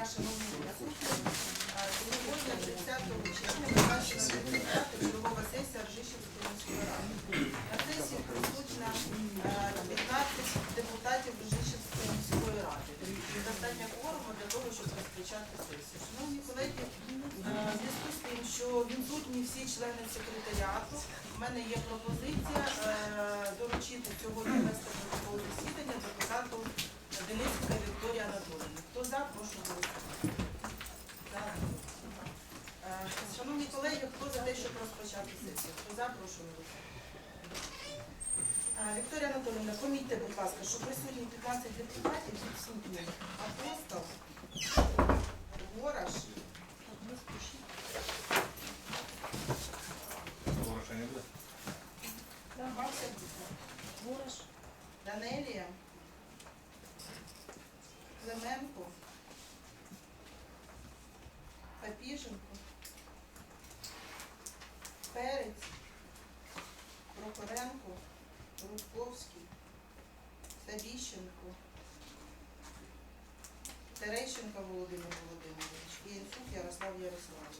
дня, шановні присутні. Е, Сьогодні, 30 червня, призначена на 9 чергова сесія Ржищівської міської ради. На сесії присутня е, 15 депутатів Ржищівської міської ради. Достатньо кворуму для того, щоб розпочати сесію. Шановні колеги, зв'язку з тим, що відсутні всі члени секретаріату, в мене є пропозиція Хто прошу. Е, Вікторія Анатоліївна, помітьте, будь ласка, що присутні 15 депутатів, відсутні апостол, Ворож, Гороша не буде? Бабця Ворож, Данелія, Клименко, Папіженко, Перець, Прохоренко, Рудковський, Савіщенко, Терещенко Володимир Володимирович і Інсук Ярослав Ярославович.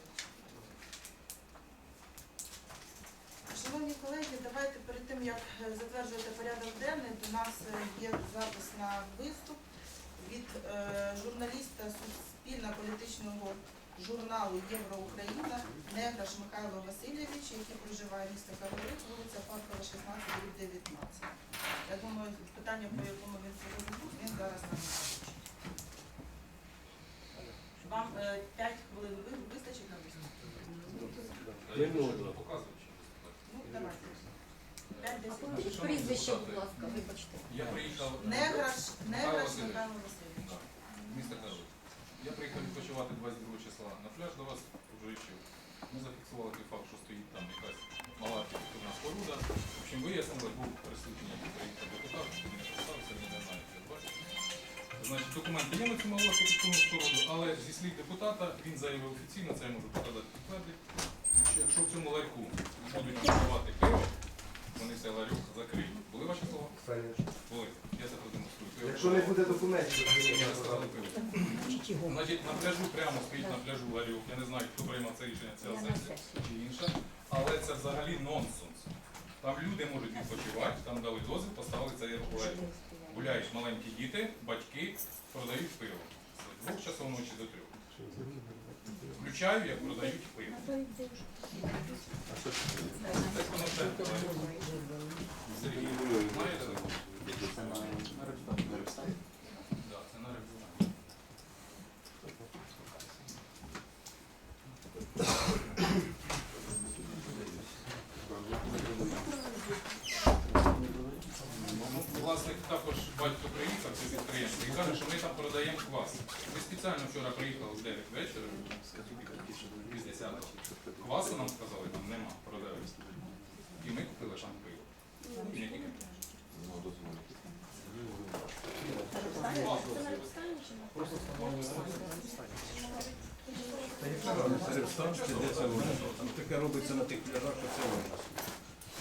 Шановні колеги, давайте перед тим, як е, затверджувати порядок денний, до нас е, є запис на виступ від е, журналіста Суспільно-політичного журналу Євроукраїна Неграш Михайло Васильович, який проживає в місті вулиця Паркова, 16, дріб 19. Я думаю, питання, по якому він сьогодні був, він зараз нам озвучить. Вам 5 хвилин ви- вистачить на виступ? Ну, давайте. 5-10 хвилин. Покажіть прізвище, будь ласка, вибачте. Я приїхав Неграш, Неграш Михайло Васильович. Да, місто Я приїхав відпочивати 22 числа на пляж до вас в Жичів. Ми зафіксували той факт, що стоїть там якась мала архітектурна споруда. В общем, вияснили, був присутній приїхав депутат, він не представився, не знає, як бачите. Значить, документи є на цю малу архітектурну споруду, але зі слів депутата він заявив офіційно, це я можу показати підтвердити, що якщо в цьому ларьку будуть продавати пиво, вони цей ларьок закриють. Були ваші слова? Були. Я це продемонструю. Якщо не буде документів, то я. Значить, на пляжу прямо стоїть на пляжу ларьок. Я не знаю, хто приймав це рішення, це сесія чи інша. Але це взагалі нонсенс. Там люди можуть відпочивати, там дали дозвіл, поставили цей ларьок. Гуляють маленькі діти, батьки, продають пиво. З двох часов ночі до трьох. Включаю, як продають пиво. Сергій, знаєте такого? Да, це на регулярно. Ну, Власник також батько приїхав, це підприємство, і каже, що ми там продаємо квас. Ми спеціально вчора приїхали в 9 вечора, з 10 Квасу нам сказали, там нема, продають. І ми купили там пиво. І не тільки. Таке робиться на тих пляжах, що це ужас.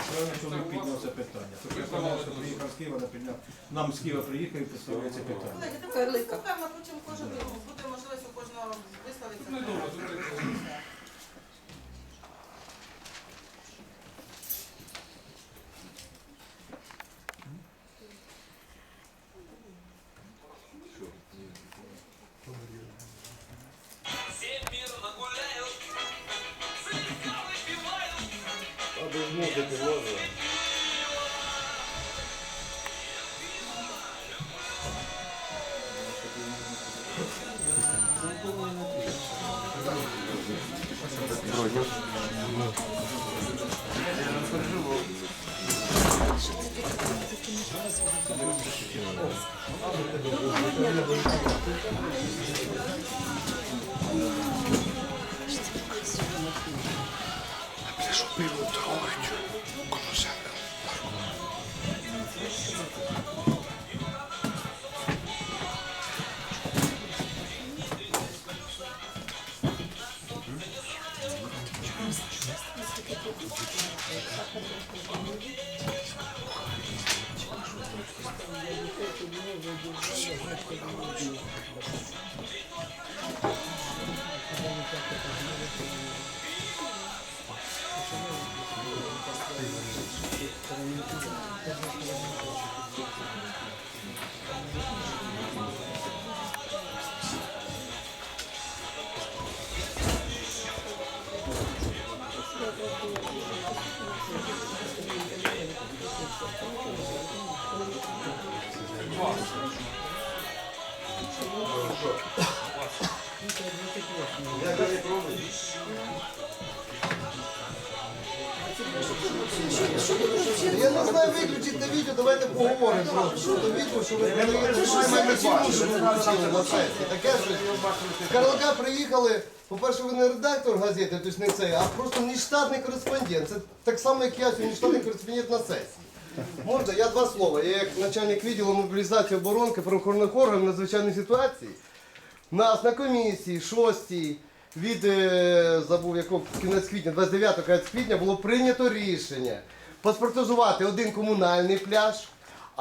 Правильно, чоловік підняв це питання. Тобто я сказав, що приїхав з Києва, наприклад, нам з Києва приїхав і поставили це питання. Колеги, давайте послухаємо, а потім кожен буде можливість у кожного висловитися. Ha preso per un traguaglio, come sempre. Я далі пробую. Я не знаю, виключити відео, давайте поговоримо. Що до відео, що ви передаєте. Таке ж з Карлика приїхали, по-перше, ви не редактор газети, тобто не цей, а просто не штатний кореспондент. Це так само, як я сьогодні штатний кореспондент на сесії. Можна, я два слова. Я як начальник відділу мобілізації оборонки правоохоронних органів надзвичайної ситуації. Нас на комісії 6 від е, забув якого кінець квітня, 29 кінець квітня було прийнято рішення паспортизувати один комунальний пляж.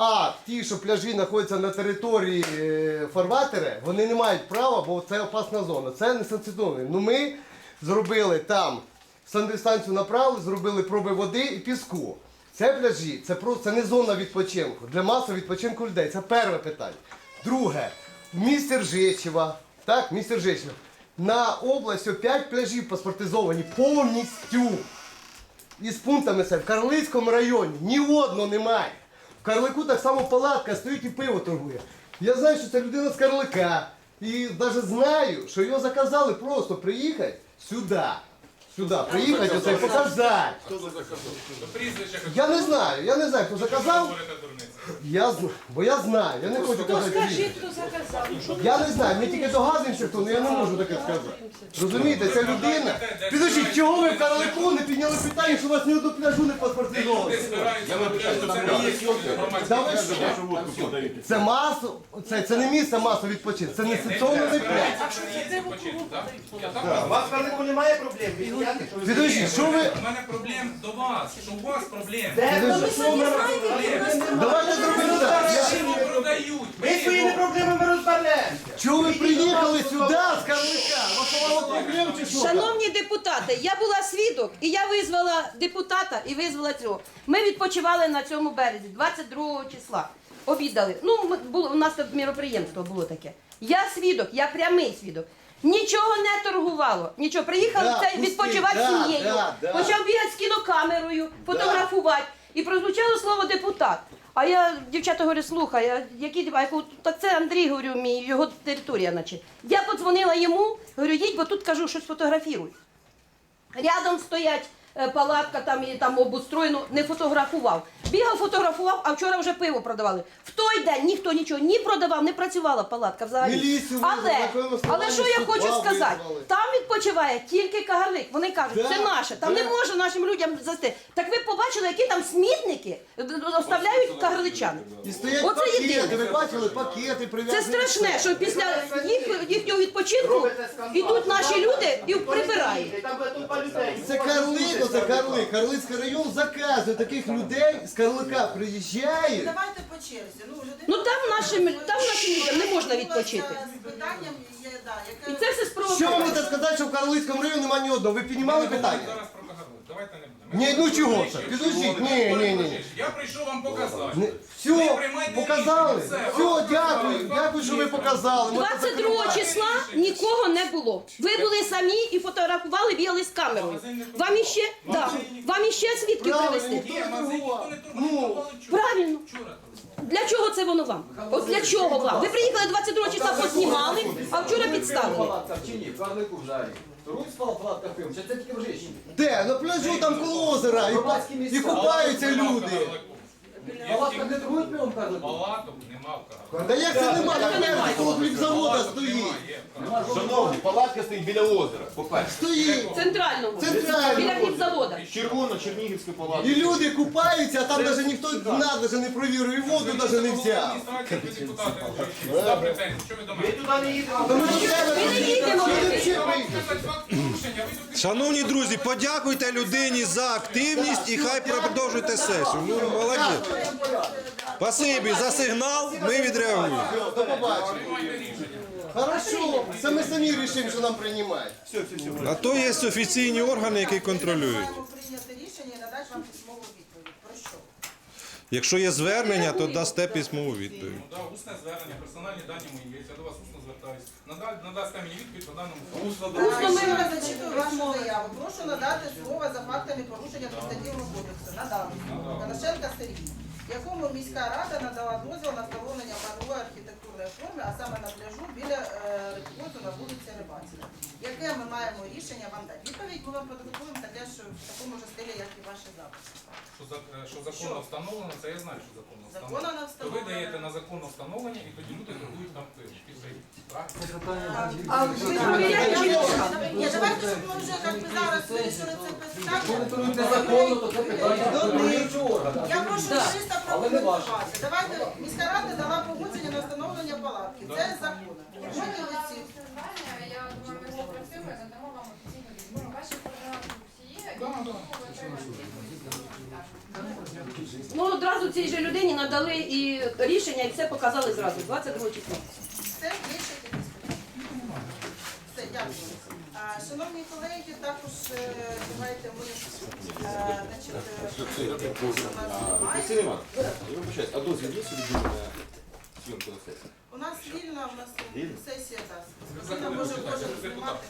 А ті, що пляжі знаходяться на території е, фарватера, вони не мають права, бо це опасна зона. Це не санкціоновано. Ну ми зробили там санстанцію направили, зробили проби води і піску. Це пляжі, це просто це не зона відпочинку. Для масового відпочинку людей. Це перше питання. Друге, місті Ржичева, так, місті Ржичева, на область 5 пляжів паспортизовані повністю. Із пунктами це в Карлицькому районі ні одного немає. В Карлику так само палатка стоїть і пиво торгує. Я знаю, що це людина з Карлика. І навіть знаю, що його заказали просто приїхати сюди. Сюди, приїхати оце і показати. То прізвище Я не знаю, я не знаю, хто заказав. говорите. Я знаю, бо я знаю, я не хочу казати. прізвище. хто заказав. Я не знаю, ми тільки догадуємося, хто, але я не можу таке сказати. Розумієте, ця людина. Підождіть, чого ви в Карлику не підняли питання, що у вас ні до пляжу не паспортизовано? Люди збираються на пляжі, це не є громадські Та ви що? Це масо, це, це не місце масового відпочинку, це не секціонний пляж. Я так У вас в Карлику немає проблем? Знаєте, що ви. У мене проблем до вас, що у вас проблем. Давайте зробимо так. Я- Що продають? Ми своїми проблемами розберемося. Чого ви приїхали сюди з Карлика? У мало проблем чи що? Шановні депутати, я була свідок, і я визвала депутата і визвала цього. Ми відпочивали на цьому березі, 22 числа. Обідали. Ну, ми- було, у нас тут міроприємство було таке. Я свідок, я прямий свідок. Нічого не торгувало. Нічого. Приїхали Да, це пусти, відпочивати да, сім'єю. да, да. Почав бігати з кінокамерою, фотографувати. І прозвучало слово депутат. А я, дівчата, говорю, слухай, а які а я кажу, так це Андрій, говорю, мій, його територія, наче. Я подзвонила йому, говорю, їдь, бо тут кажу, щось фотографіруй. Рядом стоять палатка там і там обустроєно, не фотографував. Бігав, фотографував, а вчора вже пиво продавали. В той день ніхто нічого ні продавав, не працювала палатка взагалі. Міліцію визвали, але, але що я хочу сказати? визвали? Там відпочиває тільки кагарлик. Вони кажуть, Да, це наше, там да. не може нашим людям зайти. Так ви побачили, які там смітники е, оставляють кагарличани. І стоять Оце пакети, єдине. ви бачили пакети Це страшне, що після їх, їхнього відпочинку ідуть наші люди і прибирають. Там людей. Це Карлико, це Карлик. Карлицький район заказує таких людей з Карлика приїжджає. Давайте по черзі. Ну, людина- Ну там нашим, там нашим людям не можна відпочити. З питанням є, да, І це все Що ви спровоковано. можете сказати, що в Карлицькому районі немає ні одного? Ви піднімали питання? Зараз про Кагарлик. Давайте не будемо. Ні, ну чого це? Підождіть, ні, ні, ні. Я прийшов вам показати. Не- Ви Все, приймайте показали. рішення, все. Все, дякую, дякую, що ви показали. Можете 22 закривати. числа нікого не було. Ви були самі і фотографували, бігали з камерою. Вам іще, да, вам іще свідків Правильно, привезти. ніхто не торгував. Ну, Правильно. Для чого це воно вам? От для чого вам? Ви приїхали 22 числа, поснімали, а вчора підставили. Палатка в чині, в Карлику в залі. Спала палатка пивом, чи це тільки в Жищі? Де? На пляжу там коло озера і, Громадські і купаються люди. Палатка не торгують пивом Карлику? Палаток нема в Кагарлику. Та як це немає? Як це Як коло хлібзавода стоїть? Шановні, палатка стоїть біля озера, по-перше. Стоїть. Центрально. Біля хлібзавода. Червоно-чернігівська палатка. І люди купаються, а там навіть ніхто дна навіть не провірив, і воду навіть не взяв. Адміністрація, ви депутати, сюди претензії. Що ви до Ми мене? не їдемо. Тому що треба Ми не їдемо. Я вам приїхали. факт порушення, ви тут Шановні друзі, подякуйте людині за активність і хай продовжуйте сесію. Ну, молодець. Спасибі за сигнал, ми відреагуємо. До побачення. Хорошо, це ми самі рішимо, що нам приймати. А то є офіційні органи, які контролюють. Прийняти рішення і надати вам письмову відповідь. Про що? Якщо є звернення, то дасте письмову відповідь. Ну, да, усне звернення, персональні дані мої є. Я до вас усно звертаюсь. Нада- Надасте мені відповідь по даному факту. Усно ми зачитую вашу заяву. Прошу надати слово за фактами порушення Адміністративного кодексу. Надали. Коношенка Сергій, якому міська рада надала дозвіл на встановлення панової архітектурної форми, а саме на пляжу біля е, на вулиці яке ми маємо рішення вам дати. Відповідь ми вам продиктуємо таке, що в такому ж стилі, як і ваші записи. Що, за- е, що законно встановлено, це я знаю, що законно встановлено. Законно не То ви встановлено. даєте на законно встановлення і тоді люди торгують там пиво. Півтори. А ви провіряєте? Ні, давайте, щоб ми вже як би зараз вирішили це питання. Незаконно, то це питання До них. органу. Я прошу юриста ваше. прокоментувати. Давайте міська рада дала погодження на встановлення палатки. Це законно. Погодні. Я думаю, ми запрацюємо надамо вам офіційну відповідь. Ваші координати всі є, і тому ви отримаєте відповідь. Ну одразу цій же людині надали і рішення, і все показали зразу, 22 числа. Все, є ще якісь питання? Все, дякую. А, Шановні колеги, також е, давайте ми е, значить, е, у нас немає. Я вибачаюсь, а дозвіл є сьогодні на зйомку на сесії? У нас вільна, у нас сесія дасть. Закони Вільна може кожен знімати.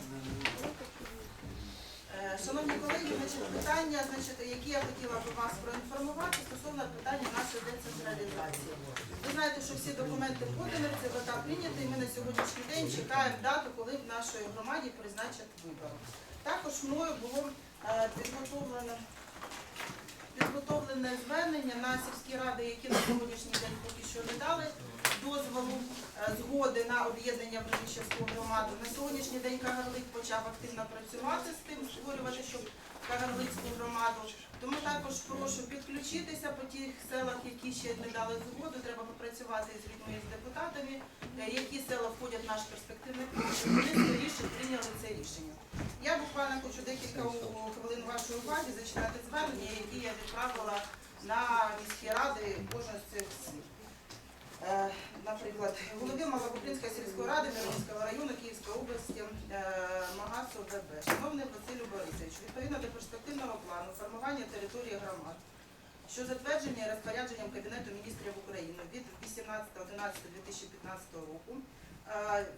Е, Шановні колеги, значить, питання, значить, які я хотіла би вас проінформувати стосовно питання нашої децентралізації. Ви знаєте, що всі документи подані, ЦВК прийняті, і ми на сьогоднішній день чекаємо дату, коли в нашій громаді призначать вибори. Також мною було е, підготовлено підготовлене звернення на сільські ради, які на сьогоднішній день поки що не дали дозволу е, згоди на об'єднання в Рожищевську громаду. На сьогоднішній день Кагарлик почав активно працювати з тим, створювати щоб Кагарлицьку громаду. Тому також прошу підключитися по тих селах, які ще не дали згоду. Треба попрацювати з людьми з депутатами, е, які села входять в наш перспективний план, щоб вони скоріше прийняли це рішення. Я буквально хочу декілька хвилин вашої уваги зачитати звернення, які я відправила на міські ради кожного з цих слів. Е, Наприклад, голові Малокопринської сільської ради Миронівського району Київської області е, Магасу ББ. Шановний Василю Борисович, відповідно до перспективного плану формування території громад, що затвердження розпорядженням Кабінету міністрів України від 18.11.2015 року е,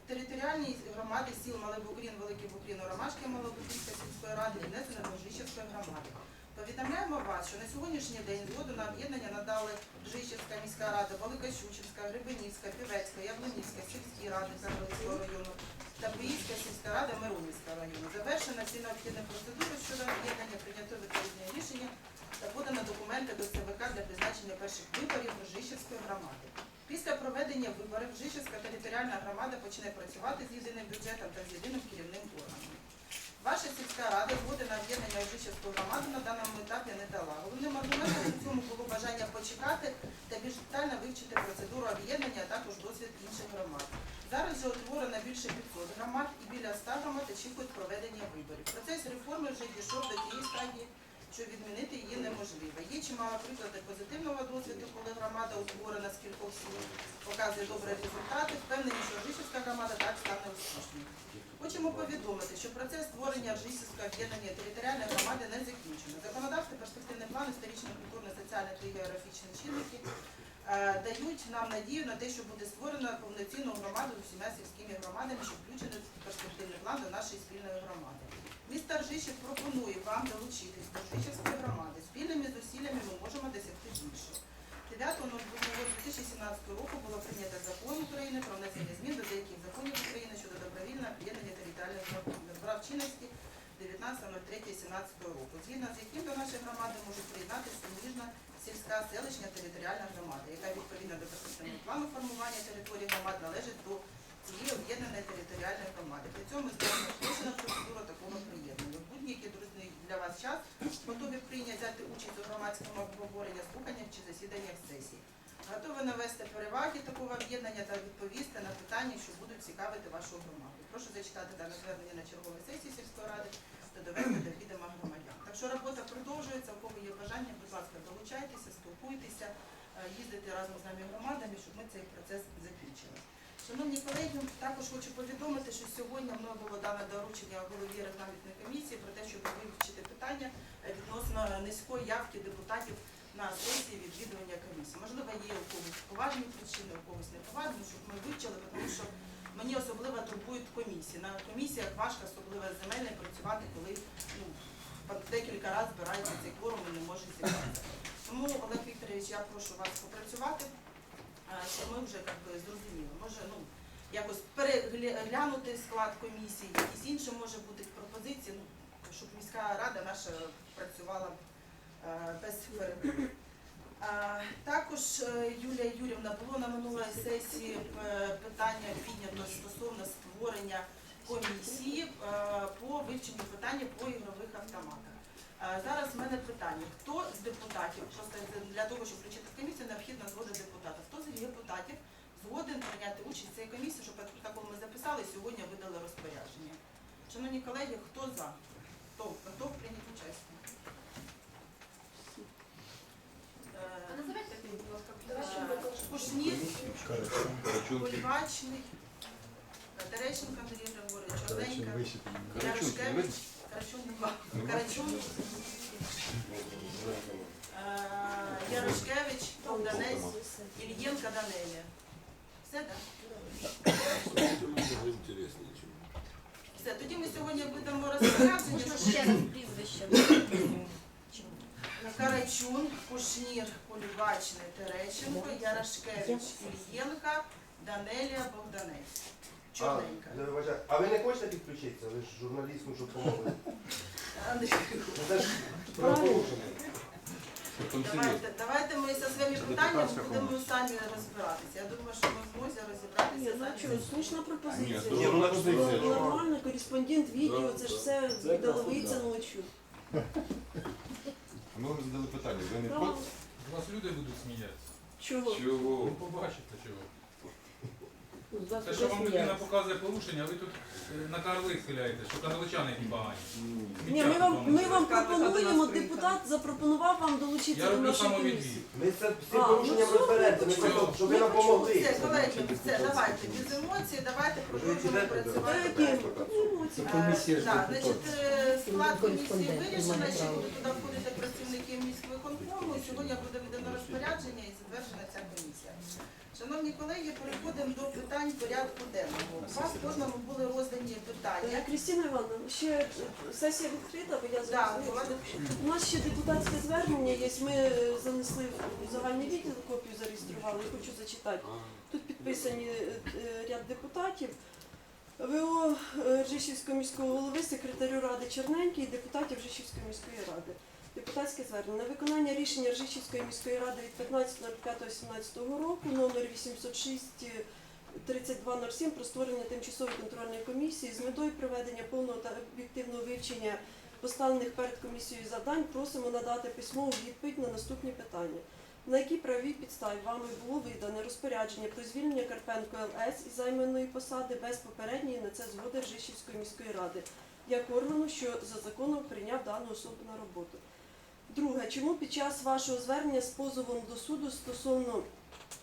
територіальні громади сіл Малий Букрін, Великий Букрін, Ромашки Малобукрінської сільської ради віднесено до Ржищівської громади. Повідомляємо вас, що на сьогоднішній день згоду на об'єднання надали Ржищівська міська рада, Велика Щучівська, Гребенівська, Півецька, Яблонівська, сільські ради Карлицького району та Биївська сільська рада Миронівського району. Завершено всі необхідні процедури щодо об'єднання, прийнято відповідне рішення та подано документи до ЦВК для призначення перших виборів Ржищівської громади. Після проведення виборів Ржищівська територіальна громада почне працювати з єдиним бюджетом та з єдиним керівним органом. Ваша сільська рада згоди на об'єднання Ржищівської громади на даному етапі не дала. Головним аргументом у цьому було бажання почекати та більш детально вивчити процедуру об'єднання, а також досвід інших громад. Зараз же утворено більше 500 громад і біля 100 громад очікують проведення виборів. Процес реформи вже дійшов до тієї стадії, що відмінити її неможливо. Є чимало прикладів позитивного досвіду, коли громада утворена з кількох сіл, показує добрі результати. Впевнені, що Ржищівська громада так стане успішною. Хочемо повідомити, що процес створення Ржищівського об'єднання територіальної громади не закінчено. Законодавство, перспективний план, історичні, культурні, соціальні та географічні чинники е, дають нам надію на те, що буде створено повноцінну громаду з усіма сільськими громадами, що включено в перспективний план до нашої спільної громади. Місто Ржищів пропонує вам долучитись до Ржищівської громади. Спільними зусиллями ми можемо досягти більше. 9.02.2017 року було прийнято закон України про внесення змін до деяких законів України щодо добровільного об'єднання територіальних. Набрав чинності 19.03.17 року, згідно з яким до нашої громади можуть приєднатися суміжна сільська селищна територіальна громада, яка відповідно до перспективного плану формування території громад належить до цієї об'єднаної територіальної громади. При цьому спрощена процедура такого приєднання. В будь-який друзний для вас час готові прийняти взяти участь у громадському обговоренні, слуханнях чи засіданнях сесії. Готові навести переваги такого об'єднання та відповісти на питання, що будуть цікавити вашу громаду. Прошу зачитати дане звернення на черговій сесії сільської ради та довести до відома громадян. Так що робота продовжується, у кого є бажання, будь ласка, долучайтеся, спілкуйтеся, е, їздити разом з нами громадами, щоб ми цей процес закінчили. Шановні колеги, також хочу повідомити, що сьогодні мною було дане доручення голові регламентної комісії про те, щоб вивчити питання відносно низької явки депутатів на сесії відвідування комісії. Можливо, є у когось поважні причини, у когось неповажні, щоб ми вивчили, тому що мені особливо турбують комісії. На комісіях важко, особливо земельне, працювати, коли ну, декілька разів збирається цей кворум і не може зібратися. Тому, Олег Вікторович, я прошу вас попрацювати, а, щоб ми вже як би, зрозуміли. Може, ну, якось переглянути склад комісії, якісь інші може бути пропозиції, ну, щоб міська рада наша працювала е, без перебою. Е, Також е, Юлія Юрівна було на минулій сесії е, питання піднято стосовно створення комісії по вивченню питання по ігрових автоматах. Е, Зараз в мене питання: хто з депутатів, просто для того, щоб включити в комісію, необхідна згода депутата. Хто з депутатів згоден прийняти участь в цій комісії, щоб протокол ми записали, сьогодні видали розпорядження. Шановні колеги, хто за? Хто готов прийняти участь? Е, е, Кушнір, Кульбачний, Терещенко Андрій Григорович, Оленька, Ярошкевич, Карачун, е, Ярошкевич, Богданець, Ільєнка Данелія. Все, так? Все, тоді ми сьогодні видамо розпорядження. Можна ще раз прізвище. Карачун, Кушнір, Кульбачний, Терещенко, Ярошкевич, Ільєнка, Данелія, Богданець. Чорненька. А, А ви не хочете підключитися? Ви ж журналіст, ну, щоб помогли. Андрій Ну, Це ж правопорушення. Давайте, давайте ми зі своїми питаннями будемо самі розбиратися. Я думаю, що ми змозі розібратися Ну самі. що, слушна пропозиція. Ні, ну, пропозиція. Нормально, кореспондент, відео, це ж все деловиться ночі. Ми вам задали питання, ви не проти? З вас люди будуть сміятися. Чого? Ви Чого? побачите чого. Ну, Те, що вам людина показує порушення, ви тут е, на карли схиляєте, що карличани які погані. Ні, ми вам, ми вам пропонуємо, депутат запропонував вам долучитися до роблю нашої комісії. самовідвід. Ми це А, порушенням ну, розберемося. Ми ну, просто, щоб ви ну, нам помогли. Все, колеги, все, давайте, без емоцій, давайте продовжуємо працювати. які емоції? Е, Так, значить, е, склад комісії вирішено, ще будуть туди входити працівники міськвиконкому, і сьогодні буде видано розпорядження і затверджена ця комісія. Шановні колеги, переходимо до питань порядку денного. У вас кожному були роздані Е, питання. Крістіна Івановна, ще е, сесія відкрита, бо я зараз. у нас ще депутатське звернення є. Ми е, занесли в загальний відділ, копію зареєстрували. Хочу зачитати. Тут підписані е, е, ряд депутатів. ВО е, Ржищівського міського голови, секретарю ради Черненький і депутатів Ржищівської міської ради. Депутатське звернення на виконання рішення Ржищівської міської ради від 15.05.17 року номер 806 3207 про створення тимчасової контрольної комісії з метою проведення повного та об'єктивного вивчення поставлених перед комісією завдань просимо надати письмову відповідь на наступні питання. На якій правовій підставі вами було видане розпорядження про звільнення Карпенко ЛС із займаної посади без попередньої на це згоди Ржищівської міської ради, як органу, що за законом прийняв дану особу на роботу. Друге, чому під час вашого звернення з позовом до суду стосовно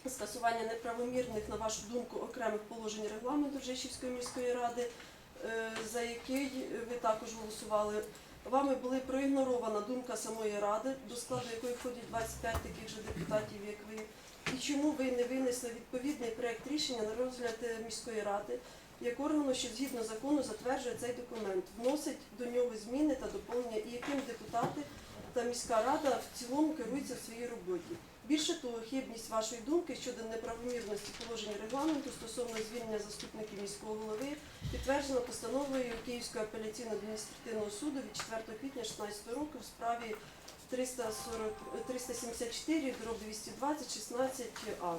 скасування неправомірних, на вашу думку, окремих положень регламенту Ржищівської міської ради, е, за який ви також голосували, вами були проігнорована думка самої ради, до складу якої входять 25 таких же депутатів, як ви. І чому ви не винесли відповідний проект рішення на розгляд е, міської ради, як органу, що згідно закону затверджує цей документ, вносить до нього зміни та доповнення, і яким депутати та міська рада в цілому керуються в своїй роботі. Більше того, хибність вашої думки щодо неправомірності положень регламенту стосовно звільнення заступників міського голови підтверджена постановою Київського апеляційно-адміністративного суду від 4 квітня 2016 року в справі 340, 374 дроб 220 16 А.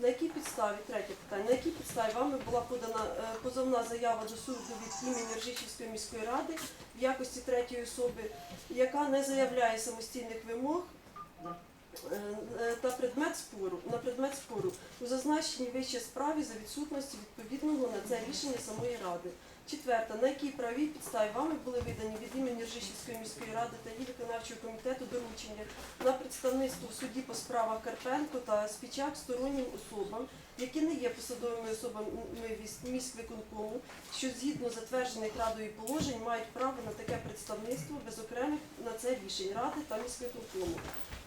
На якій підставі, третє питання, на якій підставі вами була подана е, позовна заява до суду від імені Ржичівської міської ради в якості третьої особи, яка не заявляє самостійних вимог е, е, та предмет спору на предмет спору у зазначеній вище справі за відсутності відповідного на це рішення самої ради. Четверте, на якій правій підставі вами були видані від імені Ржищівської міської ради та її виконавчого комітету доручення на представництво в суді по справах Карпенко та Спічак стороннім особам, які не є посадовими особами міськвиконкому, що згідно затверджених радою положень мають право на таке представництво без окремих на це рішень ради та міськвиконкому.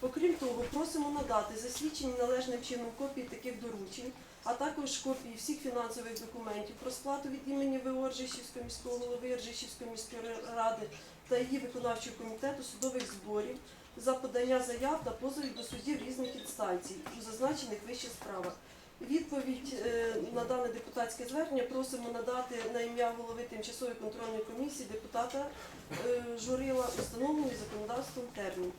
Окрім того, просимо надати засвідчені належним чином копії таких доручень, а також копії всіх фінансових документів про сплату від імені ВО Ржищівського міського голови Ржищівської міської ради та її виконавчого комітету судових зборів за подання заяв та позовів до судів різних інстанцій у зазначених вище справах. Відповідь е, на дане депутатське звернення просимо надати на ім'я голови тимчасової контрольної комісії депутата е, Журила установлений законодавством термін.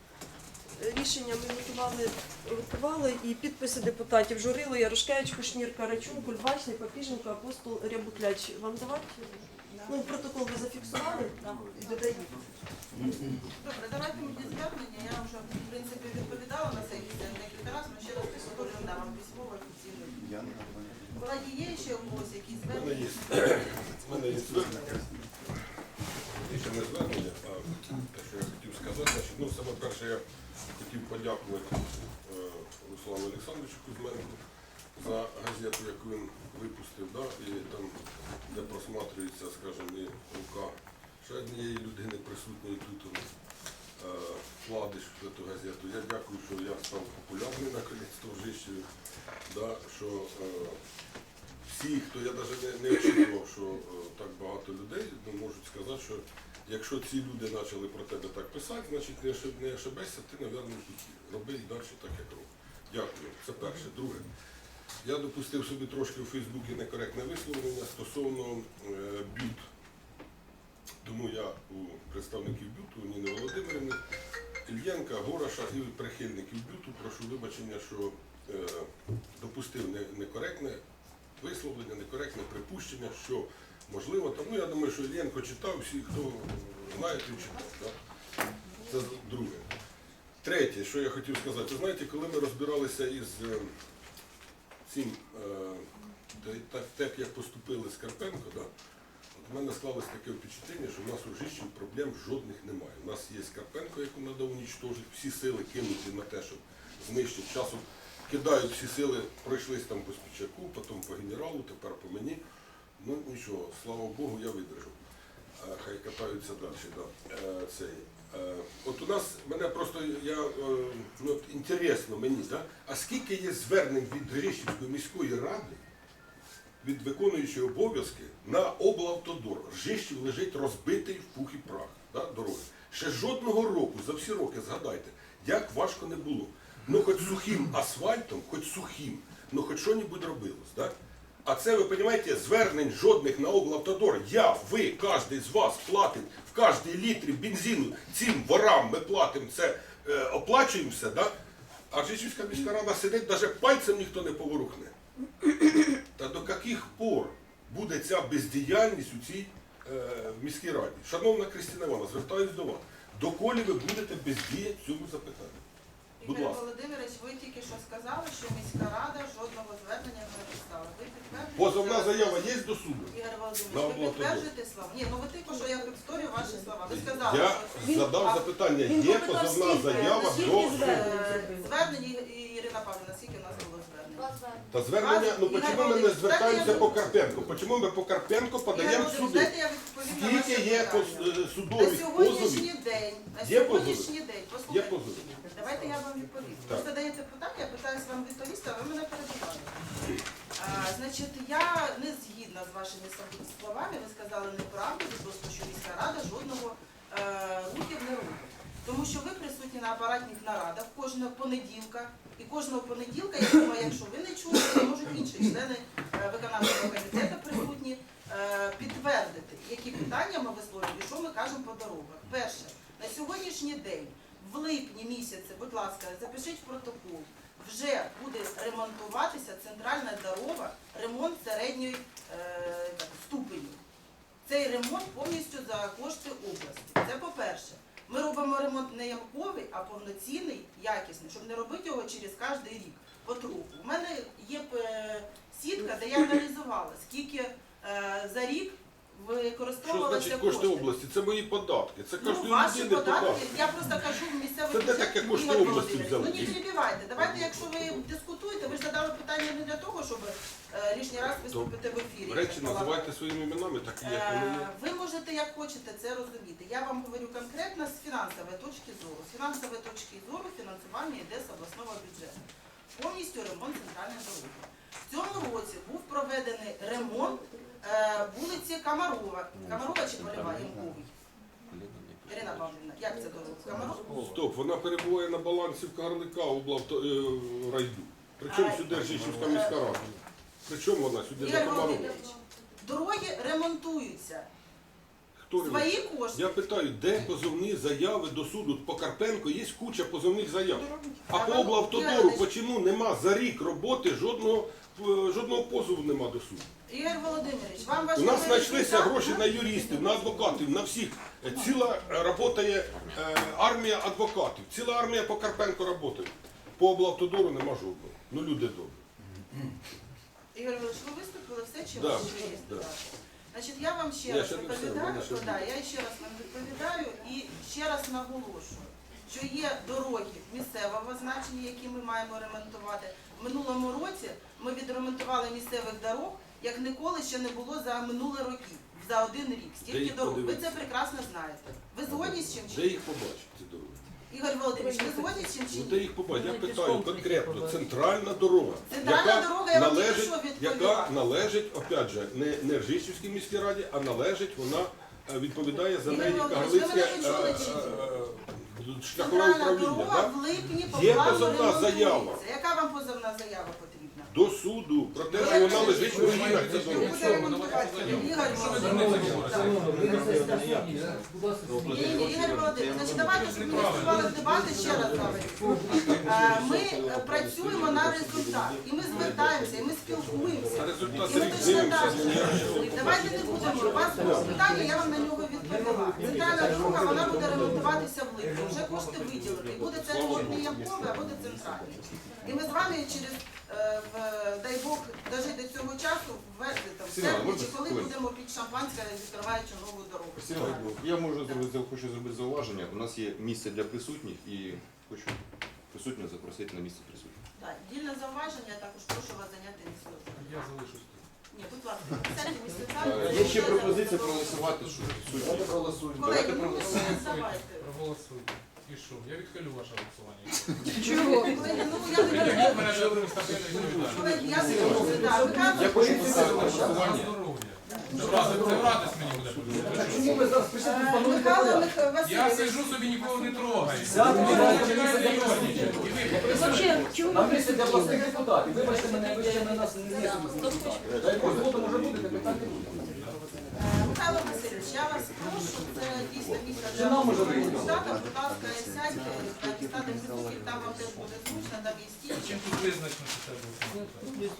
Рішення ми готували, готували і підписи депутатів Журило, Ярошкевич, Кушнір, Карачун, Кульбачний, Папіженко, Апостол, Рябукляч. Вам давати? Ну, протокол ви зафіксували і додають. Добре, давайте мені звернення. Я вже в принципі відповідала на це декілька разів, але ще раз повторюю, да, вам письмово офіційно. Колеги, є ще у когось якісь звернення? У мене є звернення. Більше не звернення, а те, що я хотів сказати. Значить, ну, саме перше, я хотів подякувати е, Руслану Олександровичу Кузьменку за газету, яку він випустив, да, і там, де просматрюється, скажімо, і рука ще однієї людини присутньої тут. е, Вкладиш в цю газету. Я дякую, що я став популярний наконець-то в Жищеві, да, що е, всі, хто я навіть не, не очікував, що е, так багато людей ну, можуть сказати, що якщо ці люди почали про тебе так писати, значить не, ошиб, не ошибешся, ти, мабуть. Роби і далі так, як робив. Дякую. Це перше. Друге. Я допустив собі трошки у Фейсбуці некоректне висловлення стосовно е, бют. Тому я у представників бюту Ніни Володимирівни, Ільєнка, Гораша і прихильників бюту прошу вибачення, що е, допустив некоректне висловлення, некоректне припущення, що можливо, там, ну я думаю, що Ільєнко читав, всі, хто знає, той читав. Да? Це друге. Третє, що я хотів сказати, ви знаєте, коли ми розбиралися із е, цим, е, так, так як поступили з Карпенко, да? от у мене склалось таке впечатлення, що в нас у Жищі проблем жодних немає. У нас є Карпенко, яку треба унічтожити, всі сили кинуті на те, щоб знищити. Часом кидають всі сили, пройшлись там по Спічаку, потім по генералу, тепер по мені. Ну нічого, слава Богу, я видержав. Е, Хай катаються далі. Да. Е, цей. Е, От у нас мене просто я ну, інтересно мені, да? а скільки є звернень від Ржищівської міської ради від виконуючої обов'язки на облавтодор. Ржищів лежить розбитий в пух і прах да, дороги. Ще жодного року, за всі роки, згадайте, як важко не було. Ну хоч сухим асфальтом, хоч сухим, ну хоч що-небудь робилось. Да? А це, ви розумієте, звернень жодних на облавтодор. Я, ви, кожен з вас платить в кожній літрі бензину цим ворам ми платимо це, е, оплачуємо все, да? а Ржищівська міська рада сидить, навіть пальцем ніхто не поворухне. Та до яких пор буде ця бездіяльність у цій е, міській раді? Шановна Кристина Івановна, звертаюсь до вас. Доколі ви будете бездіяти в цьому запитанні? Будь Ігор ласка. Володимирович, ви тільки що сказали, що міська рада жодного звернення не? Позовна заява є до суду? Ігор Володимирович, ви підтверджуєте слова? Ні, ну ви тільки що я повторюю ваші слова. Ви сказали, Я що задав А- запитання, Він є попитав, позовна скільки, заява до звернень? суду. Е, звернення і Ірина Павлівна, скільки у нас було звернень? Звернення. Та звернення, ну Ігор чому ми не Володимирович, звертаємося дайте я по Карпенку? Чому ми по Карпенку Ігор подаємо в Володимирович, суди? дайте я відповім на Скільки є питання. поз- е, На судових сьогоднішній день, на Є сьогоднішній день, Є послухайте, позови. давайте я вам відповім. Ви Так. задаєте питання, я питаюся вам відповісти, а ви мене перебиваєте. Значить, я не згідна з вашими словами, ви сказали неправду відносно, що міська рада жодного е, рухів не робить. Тому що ви присутні на апаратних нарадах кожного понеділка. І кожного понеділка, я думаю, якщо ви не чули, то можуть інші члени е, виконавчого комітету присутні е, підтвердити, які питання ми висловлюємо і що ми кажемо по дорогах. Перше, на сьогоднішній день, в липні місяці, будь ласка, запишіть в протокол, вже буде ремонтуватися центральна дорога, ремонт середньої е, ступені. Цей ремонт повністю за кошти області. Це по-перше. Ми робимо ремонт не ямковий, а повноцінний, якісний, щоб не робити його через кожен рік. Потроху. У мене є е, сітка, де я аналізувала, скільки е, за рік Що використовувалося значить кошти області? Це мої податки. Це Ну, кожної ваші людини податки, податки. я просто кажу в Це де бюджет, таке кошти Ігор області Володимирович. взяли? Ну не перебивайте. Давайте, якщо ви дискутуєте, ви ж задали питання не для того, щоб е, лишній раз виступити в ефірі. Речі називайте своїми іменами, так і як вони є. Е, Ви можете як хочете це розуміти. Я вам говорю конкретно з фінансової точки зору. З фінансової точки зору фінансування йде з обласного бюджету. Повністю ремонт центральної дороги. В цьому році був проведений ремонт вулиці Камарова. Камарова чи Полєва Янковий? Ірина Павлівна, як це дорога? Камарова? Стоп, вона перебуває на балансі в Карлика облавто е, райду. Причому сюди Ржищівська міська рада? Причому вона сюди за Ігор Комарова? Володимирович, дороги ремонтуються. Хто? Свої кошти. Я питаю, де позовні заяви до суду? По Карпенко є куча позовних заяв. А по облавтодору чому нема за рік роботи жодного, е, жодного позову нема до суду? Ігор Володимирович, вам У нас знайшлися гроші на юристів, на адвокатів, на всіх. Е, Ціла працює армія адвокатів, ціла армія по Карпенко працює. По облавтодору нема жодного. Ну люди добрі. Ігор Володимирович, ви виступили все, чи Да, ви ще є да. Значить, я вам ще Я раз ще не все, відповідаю, мене ще то, да, я ще раз вам відповідаю і ще раз наголошую, що є дороги місцевого значення, які ми маємо ремонтувати. В минулому році ми відремонтували місцевих дорог, як ніколи ще не було за минулі роки, за один рік. Стільки дорог. Ви це прекрасно знаєте. Ви згодні з чим? чи Де їх побачити, ці дороги? Ігор Володимирович, ви згодні з чим чи Ну де їх побачити? Я питаю конкретно, центральна дорога, Центральна яка дорога, я вам тільки що відповіла. яка належить, опять же, не, не Ржищівській міській раді, а належить, вона е, відповідає за Ігор неї Володимирович, ви мене е, е, е, шляхове Центральна управління. дорога да? в липні Є позовна заява. Яка вам позовна заява? До суду про те, що вона лежить в руїнах, ця дорога. Буде. Ігор Володимирович. Значить давайте, щоб ми не вступали дебати, ще раз говорю. Е, Ми е, працюємо на результат, і ми звертаємося, і ми спілкуємося. Результат І ми точно так. Давайте не будемо. У вас було питання, я вам на нього відповіла. Центральна дорога, вона буде ремонтуватися в липні. Вже кошти виділені. Буде це ремонтний ямковий, а буде центральний. І ми з вами через, дай Бог, дожити до цього часу, в вересні, там, в серпні, можна чи коли будемо під шампанське, відкриваючи нову дорогу. Я можу зробити, хочу зробити зауваження. У нас є місце для присутніх і хочу присутніх запросити на місце присутніх. Так, дільне зауваження, також прошу вас зайняти місце. Я залишусь. Ні, будь ласка, сядьте місце Е, Є ще пропозиція проголосувати, що Давайте проголосуємо. Давайте ну проголосуємо. Проголосуйте. І що? Я відхилю ваше голосування. Колеги, ну я мене до адміністративної відповідальності. Я не можу, да, ви Я кажете, хочу поставити на На голосування. здоров'я. Це радість- Це радість мені буде. Чому ви зараз прийшли тут Михайло порядок? Я Васильович, сижу собі нікого не трогаю. Сядьте, Ви давайте, починаєте давайте, йорничати. І ви Вообще, чого На ви для обласних депутатів. Вибачте мене, ви ще на нас не депутати. Дай Бог, згодом може бути, питань не буде. Е, Михайло Васильович, я вас прошу, це дійсно місце для депутата, будь ласка, сядьте, так, і стати присутніх, там вам теж буде зручно, там є стільчик. Чим тут визначено, що це буде?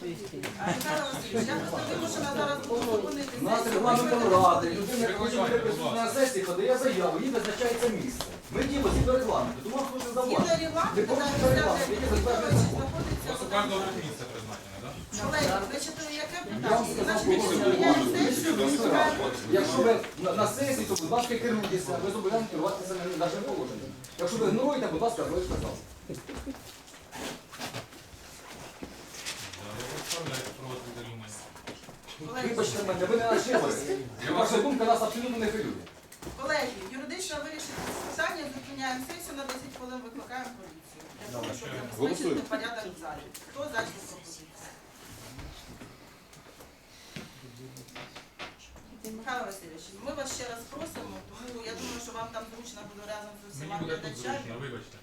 Е, Михайло Васильович, я просто вимушена зараз буду зупинити У нас регламентом ради, людина, яка хоче бути присутня на сесії, подає заяву, їй визначається місце. Ми діємо згідно регламенту, тому вам дуже Згідно регламенту, Ви так, місця, законом. У знаходяться. вас у кожного тут Якщо ви на, на сесії, то будь ласка керуйтеся, ви зобов'язані керуватися нашим положенням. Якщо ви ігноруєте, будь ласка, ви сказав. Вибачте мене, ви не наші Ваша думка нас абсолютно не хвилює. Колеги, юридично вирішити питання, зупиняємо сесію на 10 хвилин, викликаємо поліцію. Для того, щоб забезпечити порядок в залі. Хто за Михайло Васильович, ми вас ще раз просимо, тому я думаю, що вам там зручно буде разом з усіма глядачами. вибачте.